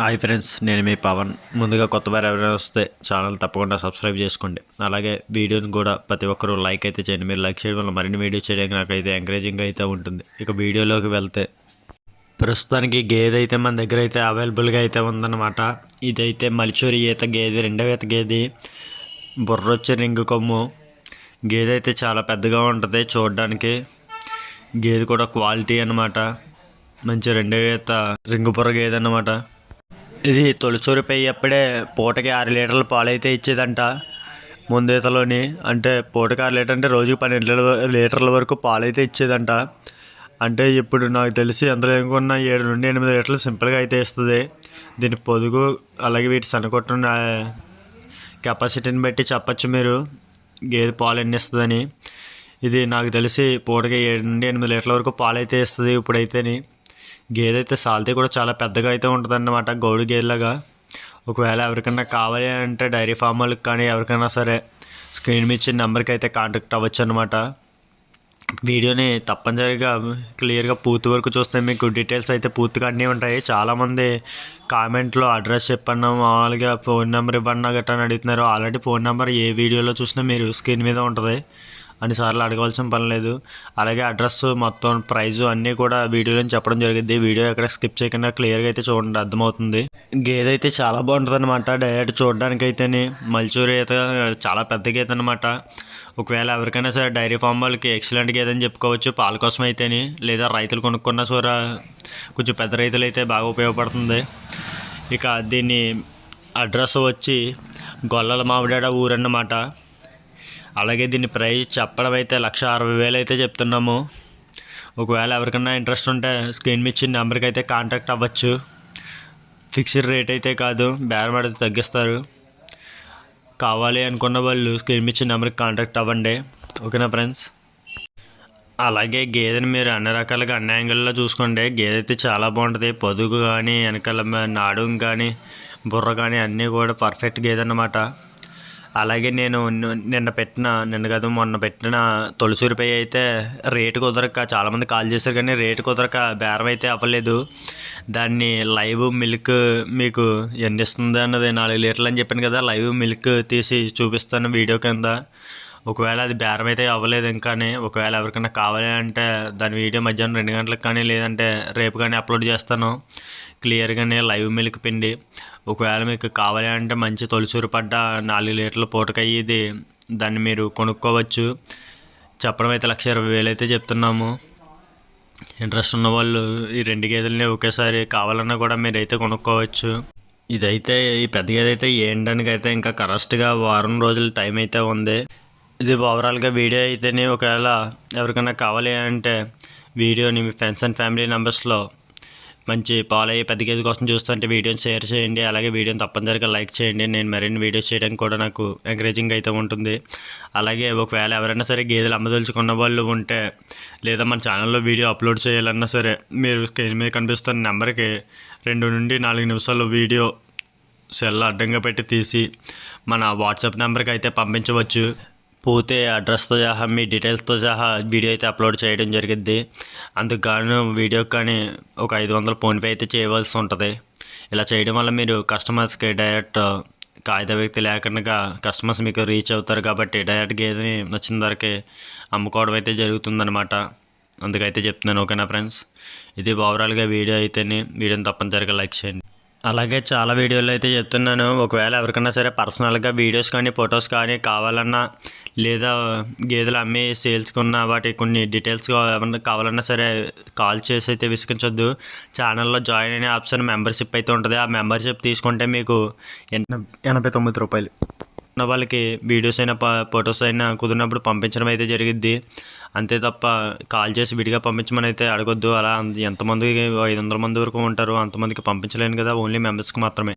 Hi friends నేను మీ పవన్. ముందుగా కొత్త వారు ఎవరైనా వస్తే ఛానల్ తప్పకుండా సబ్స్క్రైబ్ చేసుకోండి. అలాగే వీడియోని కూడా ప్రతి ఒక్కరూ లైక్ అయితే చేయండి. మీరు లైక్ చేయడం వల్ల మరిన్ని వీడియో చేయడానికి నాకైతే ఎంకరేజింగ్ అయితే ఉంటుంది. ఇక వీడియోలోకి వెళ్తే ప్రస్తుతానికి గేదె అయితే మన దగ్గర అయితే అవైలబుల్గా అయితే ఉందన్నమాట. ఇదైతే మలిచూరి ఈత గేదె రెండవ ఈత గేదె బుర్రొచ్చే రింగు కొమ్ము. గేదె అయితే చాలా పెద్దగా ఉంటుంది చూడడానికి. గేదె కూడా క్వాలిటీ అనమాట మంచి రెండవ ఈత రింగు బుర్ర గేదె అన్నమాట. ఇది తొలిచూరు పెయ్యప్పుడే పూటకి ఆరు లీటర్ల పాలు అయితే ఇచ్చేదంట ముందేతలోని. అంటే పూటకి ఆరు లీటర్ అంటే రోజుకి పన్నెండు లీటర్ల వరకు పాలు అయితే ఇచ్చేదంట. అంటే ఇప్పుడు నాకు తెలిసి అందులో ఏమనుకున్న ఏడు నుండి ఎనిమిది లీటర్లు సింపుల్గా అయితే ఇస్తుంది. దీని పొదుగు అలాగే వీటి సన్నకొట్టున్న కెపాసిటీని బట్టి చెప్పచ్చు మీరు గేదె పాలు ఎన్ని ఇస్తుందని. ఇది నాకు తెలిసి పూటకి ఏడు నుండి ఎనిమిది లీటర్ల వరకు పాలు అయితే ఇస్తుంది ఇప్పుడైతేని. గేదె అయితే సాల్తీ కూడా చాలా పెద్దగా అయితే ఉంటుంది అన్నమాట గౌడు గేదెలాగా. ఒకవేళ ఎవరికైనా కావాలి అంటే డైరీ ఫామ్ వాళ్ళకి కానీ ఎవరికైనా సరే స్క్రీన్ మీద ఇచ్చిన నెంబర్కి అయితే కాంటాక్ట్ అవ్వచ్చు అనమాట వీడియోని తప్పనిసరిగా క్లియర్గా పూర్తి వరకు చూస్తే మీకు డీటెయిల్స్ అయితే పూర్తిగా అన్నీ ఉంటాయి. చాలామంది కామెంట్లో అడ్రస్ చెప్పన్నా మామూలుగా ఫోన్ నెంబర్ ఇవ్వన్నా గట్రా అని అడుగుతున్నారు. ఆల్రెడీ ఫోన్ నెంబర్ ఏ వీడియోలో చూసినా మీరు స్క్రీన్ మీద ఉంటుంది. అన్నిసార్లు అడగవలసిన పని లేదు. అలాగే అడ్రస్ మొత్తం ప్రైజు అన్నీ కూడా వీడియోలో చెప్పడం జరిగింది. వీడియో ఎక్కడ స్కిప్ చేయకుండా క్లియర్గా అయితే చూడండి అర్థమవుతుంది. గేదె అయితే చాలా బాగుంటుంది అనమాట డైరెక్ట్ చూడడానికి అయితేనే మల్చూరి అయితే చాలా పెద్ద గేదె అనమాట ఒకవేళ ఎవరికైనా సరే డైరీ ఫామ్ వాళ్ళకి ఎక్సలెంట్ గేదె అని చెప్పుకోవచ్చు పాల కోసం అయితేనే లేదా రైతులు కొనుక్కున్న సూర కొంచెం పెద్ద రైతులు అయితే బాగా ఉపయోగపడుతుంది. ఇక దీన్ని అడ్రస్ వచ్చి గొల్లల మామిడాడ ఊరన్నమాట. అలాగే దీని ప్రైస్ చెప్పడం అయితే లక్ష అరవై వేలు అయితే చెప్తున్నాము. ఒకవేళ ఎవరికైనా ఇంట్రెస్ట్ ఉంటే స్క్రీన్ మీద ఇచ్చిన నెంబర్కి అయితే కాంటాక్ట్ అవ్వచ్చు. ఫిక్స్డ్ రేట్ అయితే కాదు బేరం తగ్గిస్తారు. కావాలి అనుకున్న వాళ్ళు స్క్రీన్ మీద ఇచ్చిన నెంబర్కి కాంటాక్ట్ అవ్వండి. ఓకేనా ఫ్రెండ్స్? అలాగే గేదెని మీరు అన్ని రకాలుగా అన్ని యాంగిల్లో చూసుకోండి. గేదె అయితే చాలా బాగుంటుంది. పొదుగు కానీ వెనకాల నాడు కానీ బుర్ర కానీ అన్నీ కూడా పర్ఫెక్ట్ గేదె అన్నమాట. అలాగే నేను నిన్న పెట్టిన నిన్న కదా మొన్న పెట్టిన తొలిసూరిపై అయితే రేటు కుదరక చాలామంది కాల్ చేశారు కానీ రేటు కుదరక బేరం అయితే అవ్వలేదు. దాన్ని లైవ్ మిల్క్ మీకు ఎన్ని ఇస్తుంది అన్నది నాలుగు లీటర్లు అని చెప్పాను కదా లైవ్ మిల్క్ తీసి చూపిస్తాను వీడియో కింద. ఒకవేళ అది బేరం అయితే అవ్వలేదు ఇంకానే ఒకవేళ ఎవరికైనా కావాలి అంటే దాని వీడియో మధ్యాహ్నం రెండు గంటలకు కానీ లేదంటే రేపు కానీ అప్లోడ్ చేస్తాను. క్లియర్గానే లైవ్ మిల్క్ పిండి. ఒకవేళ మీకు కావాలి అంటే మంచి తొలిచూరు పడ్డ నాలుగు లీటర్ల పూటకయ్యేది దాన్ని మీరు కొనుక్కోవచ్చు. చెప్పడం అయితే లక్ష ఇరవై వేలు అయితే చెప్తున్నాము. ఇంట్రెస్ట్ ఉన్న వాళ్ళు ఈ రెండు గేదెలని ఒకేసారి కావాలన్నా కూడా మీరైతే కొనుక్కోవచ్చు. ఇదైతే ఈ పెద్ద గేదె అయితే ఏంటనికి అయితే ఇంకా కరెక్ట్గా వారం రోజుల టైం అయితే ఉంది. ఇది ఓవరాల్గా వీడియో అయితేనే ఒకవేళ ఎవరికైనా కావాలి అంటే వీడియోని మీ ఫ్రెండ్స్ అండ్ ఫ్యామిలీ మెంబర్స్లో మంచి పాలయ్యే పెద్ద గేదె కోసం చూస్తుంటే వీడియోని షేర్ చేయండి. అలాగే వీడియోని తప్పనిసరిగా లైక్ చేయండి. నేను మరిన్ని వీడియోస్ చేయడానికి కూడా నాకు ఎంకరేజింగ్ అయితే ఉంటుంది. అలాగే ఒకవేళ ఎవరైనా సరే గేదెలు అమ్మదలుచుకున్న వాళ్ళు ఉంటే లేదా మన ఛానల్లో వీడియో అప్లోడ్ చేయాలన్నా సరే మీరు స్క్రీన్ మీద కనిపిస్తున్న నెంబర్కి రెండు నుండి నాలుగు నిమిషాల్లో వీడియో సెల్ అడ్డంగా పెట్టి తీసి మన వాట్సాప్ నెంబర్కి అయితే పంపించవచ్చు. పూర్తి అడ్రస్తో సహా మీ డీటెయిల్స్తో సహా వీడియో అయితే అప్లోడ్ చేయడం జరిగింది అందుకు గాను వీడియోకి కానీ ఒక ఐదు వందల ఫోన్పే అయితే చేయవలసి ఉంటుంది. ఇలా చేయడం వల్ల మీరు కస్టమర్స్కి డైరెక్ట్ కాగిత వ్యక్తి లేకుండా కస్టమర్స్ మీకు రీచ్ అవుతారు కాబట్టి డైరెక్ట్ గేదెని నచ్చిన ధరకే అమ్ముకోవడం అయితే జరుగుతుందనమాట అందుకైతే చెప్తున్నాను ఓకేనా ఫ్రెండ్స్? ఇది ఓవరాల్గా వీడియో అయితేనే వీడియోని తప్పనిసరిగా లైక్ చేయండి. అలాగే చాలా వీడియోలు అయితే చెప్తున్నాను. ఒకవేళ ఎవరికైనా సరే పర్సనల్గా వీడియోస్ కానీ ఫొటోస్ కానీ కావాలన్నా లేదా గేదెలు అమ్మి సేల్స్కున్న వాటి కొన్ని డీటెయిల్స్ ఏమన్నా కావాలన్నా సరే కాల్ చేసి అయితే విసిగించొద్దు. ఛానల్లో జాయిన్ అనే ఆప్షన్ మెంబర్షిప్ అయితే ఉంటుంది. ఆ మెంబర్షిప్ తీసుకుంటే మీకు ఎనభై తొమ్మిది రూపాయలు. ఉన్న వాళ్ళకి వీడియోస్ అయినా ఫొటోస్ అయినా కుదిరినప్పుడు పంపించడం అయితే జరిగిద్ది. అంతే తప్ప కాల్ చేసి విడిగా పంపించమని అయితే అడగొద్దు. అలా ఎంతమందికి ఐదు వందల మంది వరకు ఉంటారు. అంతమందికి పంపించలేను కదా. ఓన్లీ మెంబర్స్కి మాత్రమే.